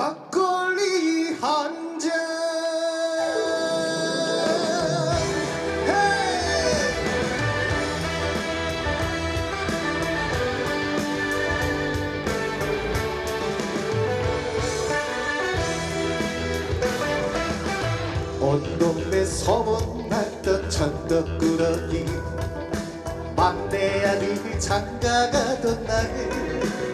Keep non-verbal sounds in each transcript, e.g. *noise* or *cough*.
막걸리 한 잔. 헤이! 온 동네 소문났던 천덕꾸러기 막내 아들이 장가가던 날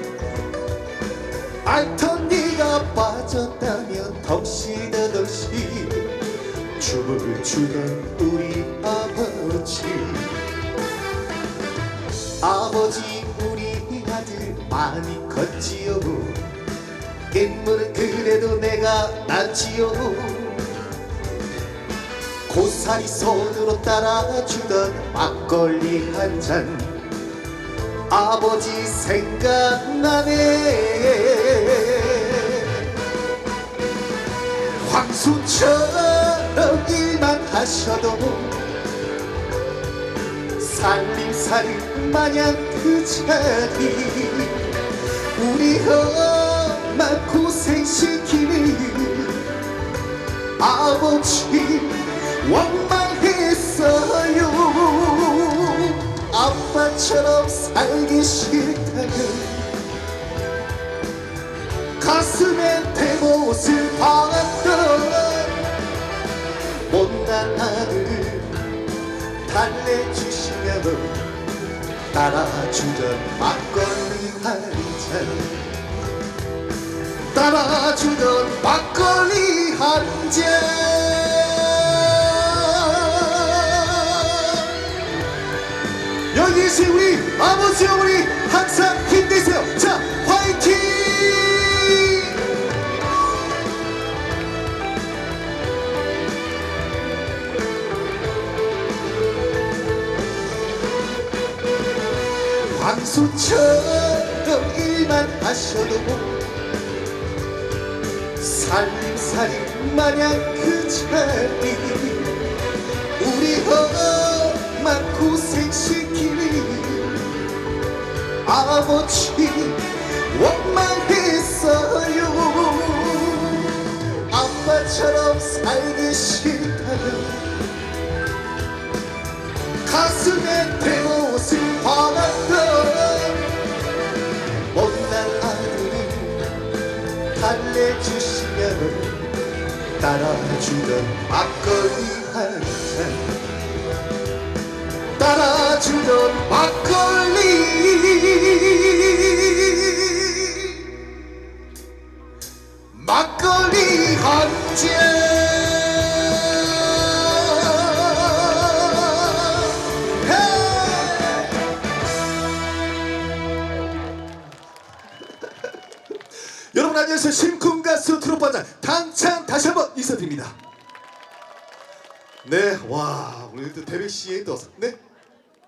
알던 네가 빠졌다면 덩실더덩실 춤을 추던 우리 아버지. 아버지 우리 아들 많이 컸지요. 인물은 그래도 내가 낫지요. 고사리 손으로 따라주던 막걸리 한잔 아버지 생각나네. 황수처럼 일만 하셔도 살림살이 마냥 그 자리. 우리 엄마 고생시키는 아버지 원망했어요. 아빠처럼 살기 싫다면 가슴에 대못을 박았던 못난 아들 달래주시면 따라주던 막걸리 한잔. 따라주던 막걸리 한잔. 여기 계신 우리 아버지 어머니 항상 힘내세요. 자 화이팅! 황소처럼 일만 하셔도 살림살이 마냥 그 자리. 우리 엄마 고생시키는 아버지 원망했어요. 아빠처럼 살기 싫다면 가슴에 대옷을 박았던 못난 아들이 달래주시면 따라주던 막걸리 한잔. 따라주던 막걸리 *laughs* 여러분 안녕하세요. 심쿵 가수 트롯반장 당찬 다시 한번 인사드립니다. 네, 와 오늘 또 대백 씨의 또 네.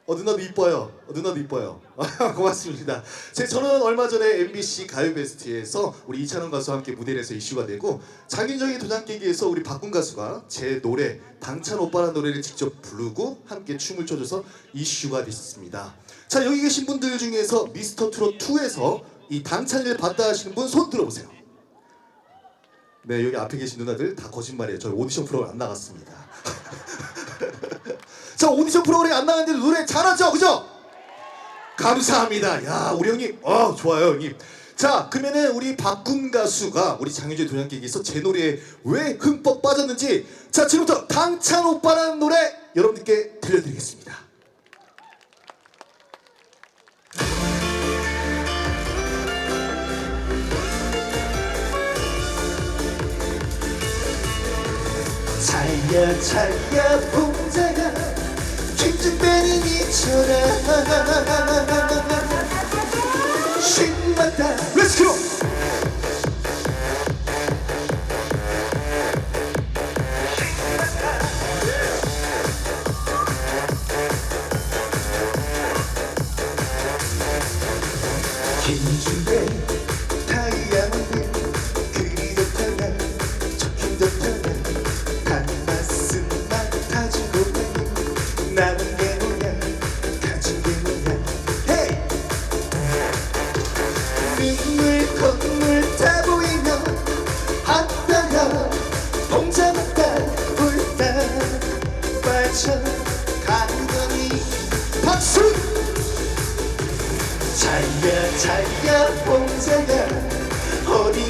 어 누나도 이뻐요. 어 누나도 이뻐요. *laughs* 고맙습니다. 제 저는 얼마 전에 MBC 가요 베스트에서 우리 이찬원 가수와 함께 무대를 해서 이슈가 되고 장윤정의 도장 깨기에서 우리 박군 가수가 제 노래 당찬 오빠라는 노래를 직접 부르고 함께 춤을 춰줘서 이슈가 됐습니다. 자 여기 계신 분들 중에서 미스터 트롯 2에서 이 당찬을 받다 하시는 분 손 들어보세요. 네 여기 앞에 계신 누나들 다 거짓말이에요. 저희 오디션 프로그램 안 나갔습니다. *laughs* 자 오디션 프로그램 안 나갔는데 노래 잘하죠, 그죠? 감사합니다. 야 우리 형님, 어 좋아요 형님. 자 그러면은 우리 박군 가수가 우리 장윤재 도장깨기에서 제 노래에 왜 흠뻑 빠졌는지 자 지금부터 당찬 오빠라는 노래 여러분들께 들려드리겠습니다. 찰야 봉자가 킹준빼는 이처럼 신났다. 렛츠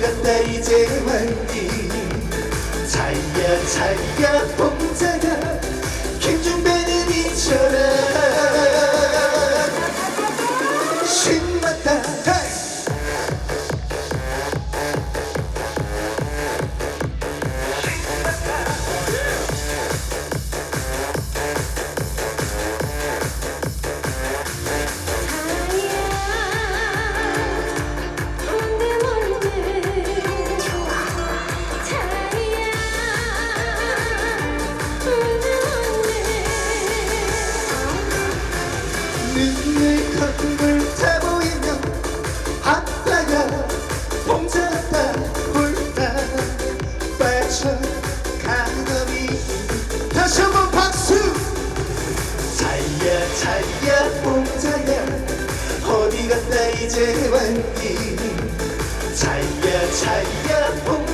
갔다 이제 왔니 자야 자야 봉자야 왔니 자야 자야 봉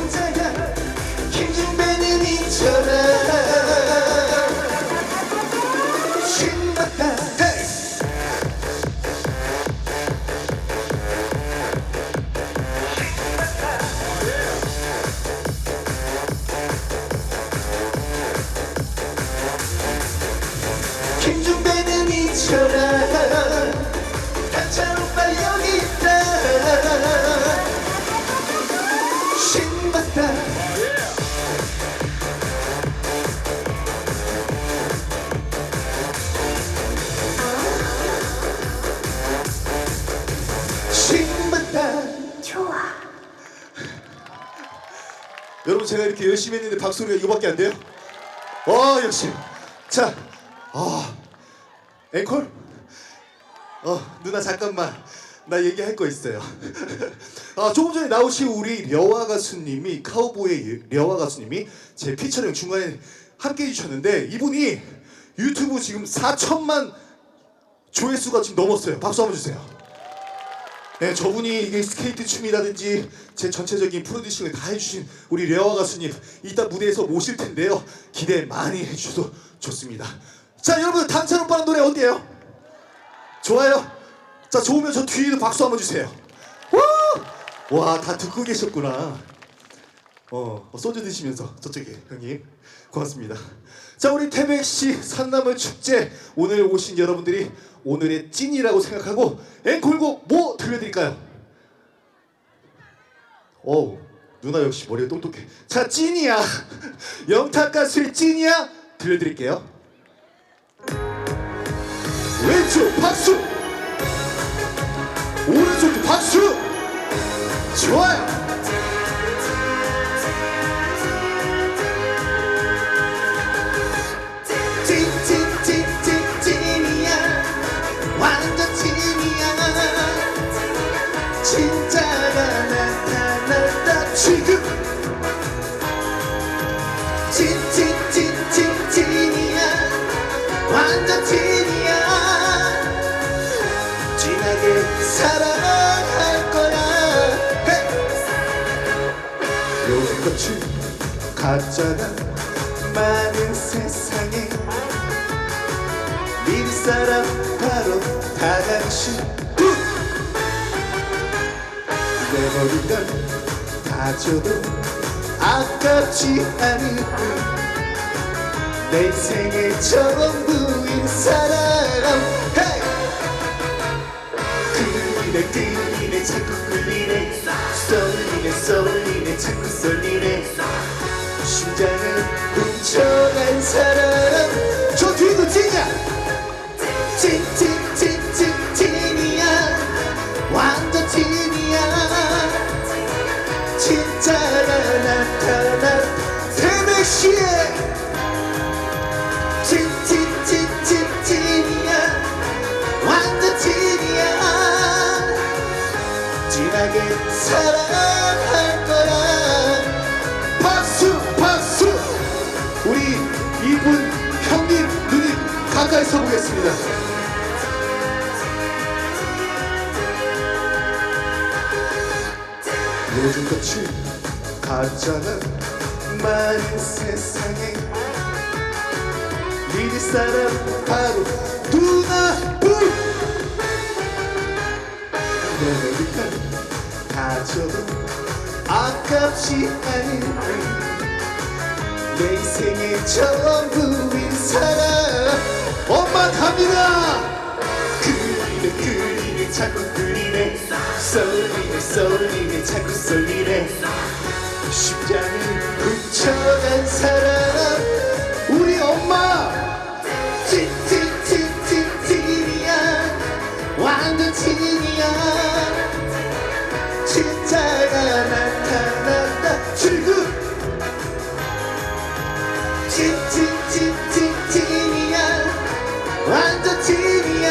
여러분 제가 이렇게 열심히 했는데 박소리가 이거밖에 안 돼요? 와 역시. 자 아, 앵콜? 어 누나 잠깐만. 나 얘기할 거 있어요. *laughs* 아 조금 전에 나오신 우리 려와 가수님이 카우보의 려와 가수님이 제 피처링 중간에 함께 해주셨는데 이분이 유튜브 지금 4천만 조회수가 지금 넘었어요. 박수 한번 주세요 네, 저분이 이게 스케이트 춤이라든지 제 전체적인 프로듀싱을 다 해주신 우리 레와 가수님 이따 무대에서 모실 텐데요. 기대 많이 해주셔도 좋습니다. 자 여러분 단찬 오빠는 노래 어디에요? 좋아요? 자 좋으면 저 뒤에도 박수 한번 주세요. 와 다 듣고 계셨구나 어, 어, 소주 드시면서 저쪽에 형님 고맙습니다. 자 우리 태백시 산나물 축제 오늘 오신 여러분들이 오늘의 찐이라고 생각하고 앵콜곡 뭐 들려드릴까요? 어우 누나 역시 머리가 똑똑해. 자 찐이야 *laughs* 영탁 가수의 찐이야 들려드릴게요. 왼쪽 박수 오른쪽도 박수 좋아요. 진짜가 나타났다 지금. 찐찐찐찐찐이야. 완전 찐이야. 진하게 사랑할 거야! 요즘같이 가짜가 많은 세상에. 믿을 사람 바로 다 당신 내 머리가 다져도 아깝지 않을 뿐내 인생의 전부인 사람. hey! 끌리네 끌리네 자꾸 끌리네. 쏠리네 쏠리네 자꾸 쏠리네. 심장을 훔쳐간 사람. 저 뒤에도 찐이야! 찐찐 나타난 태백시에 찐찐찐찐찐이야. 완전 찐이야. 진하게 사랑할 거야. 박수 박수. 우리 이분 형님 누님 가까이 서보겠습니다. 요즘같이 가짜는 많은 세상에 믿을 사람 바로 누나부 너를 다쳐도 아깝지 않은 내 인생의 전부인 사람 엄마 갑니다. 그리네 그리네 자꾸 그리네. 쏠리네 쏠리네 자꾸 쏠리네 십장을 훔쳐간 사람 우리 엄마. 찐찐찐찐찐이야 완전 찐이야. 진짜가 나타났다. 출근 찐찐찐찐찐이야 완전 찐이야.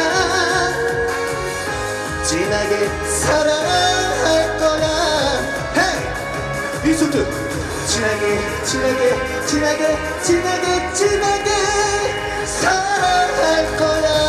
진하게 사랑할 거야 뮤지션트. 친하게 친하게 친하게 친하게 친하게 사랑할 거야.